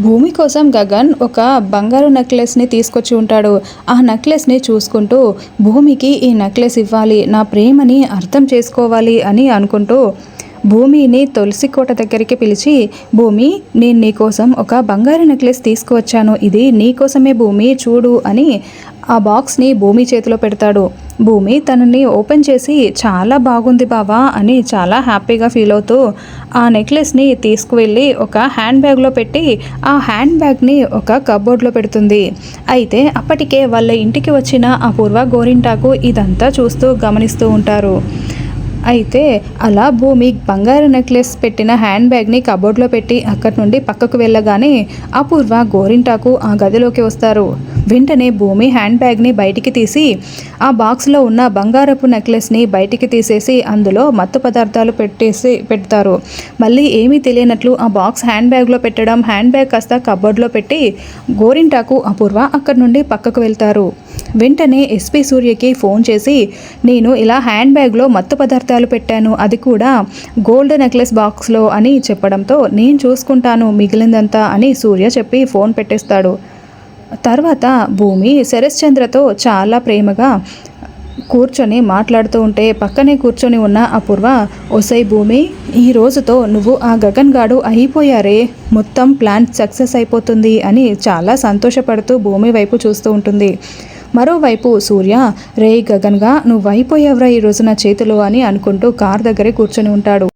భూమి కోసం గగన్ ఒక బంగారు నెక్లెస్ని తీసుకొచ్చి ఉంటాడు. ఆ నెక్లెస్ని చూసుకుంటూ భూమికి ఈ నెక్లెస్ ఇవ్వాలి. నా ప్రేమని అర్థం చేసుకోవాలి అని అనుకుంటూ భూమిని తులసి కోట దగ్గరికి పిలిచి భూమి నేను నీకోసం ఒక బంగారు నెక్లెస్ తీసుకువచ్చాను. ఇది నీకోసమే భూమి చూడు అని ఆ బాక్స్ని భూమి చేతిలో పెడతాడు. భూమి తనని ఓపెన్ చేసి చాలా బాగుంది బావా అని చాలా హ్యాపీగా ఫీల్ అవుతూ ఆ నెక్లెస్ని తీసుకువెళ్ళి ఒక హ్యాండ్ బ్యాగ్లో పెట్టి ఆ హ్యాండ్ బ్యాగ్ని ఒక కబోర్డ్లో పెడుతుంది. అయితే అప్పటికే వాళ్ళ ఇంటికి వచ్చిన అపూర్వ గోరింటాకు ఇదంతా చూస్తూ గమనిస్తూ ఉంటారు. అయితే అలా భూమి బంగారు నెక్లెస్ పెట్టిన హ్యాండ్ బ్యాగ్ని కబోర్డ్లో పెట్టి అక్కడి నుండి పక్కకు వెళ్ళగానే అపూర్వ గోరింటాకు ఆ గదిలోకి వస్తారు. వెంటనే భూమి హ్యాండ్ బ్యాగ్ని బయటికి తీసి ఆ బాక్స్లో ఉన్న బంగారపు నెక్లెస్ని బయటికి తీసేసి అందులో మత్తు పదార్థాలు పెట్టేసి పెడతారు. మళ్ళీ ఏమీ తెలియనట్లు ఆ బాక్స్ హ్యాండ్ బ్యాగ్లో పెట్టడం హ్యాండ్ బ్యాగ్ కాస్త కబోర్డ్లో పెట్టి గోరింటాకు అపూర్వ అక్కడి నుండి పక్కకు వెళ్తారు. వెంటనే ఎస్పీ సూర్యకి ఫోన్ చేసి నేను ఇలా హ్యాండ్ బ్యాగ్లో మత్తు పదార్థాలు పెట్టాను అది కూడా గోల్డ్ నెక్లెస్ బాక్స్లో అని చెప్పడంతో నేను చూసుకుంటాను మిగిలిందంతా అని సూర్య చెప్పి ఫోన్ పెట్టేస్తాడు. తర్వాత భూమి శరశ్చంద్రతో చాలా ప్రేమగా కూర్చొని మాట్లాడుతూ ఉంటే పక్కనే కూర్చొని ఉన్న అపూర్వ ఒసై భూమి ఈ రోజుతో నువ్వు ఆ గగన్ గాడు అయిపోయారే మొత్తం ప్లాన్ సక్సెస్ అయిపోతుంది అని చాలా సంతోషపడుతూ భూమి వైపు చూస్తూ ఉంటుంది. మరోవైపు సూర్య రే గగన్గా నువ్వు అయిపోయావురా ఈ రోజు నా చేతిలో అని అనుకుంటూ కార్ దగ్గరే కూర్చొని ఉంటాడు.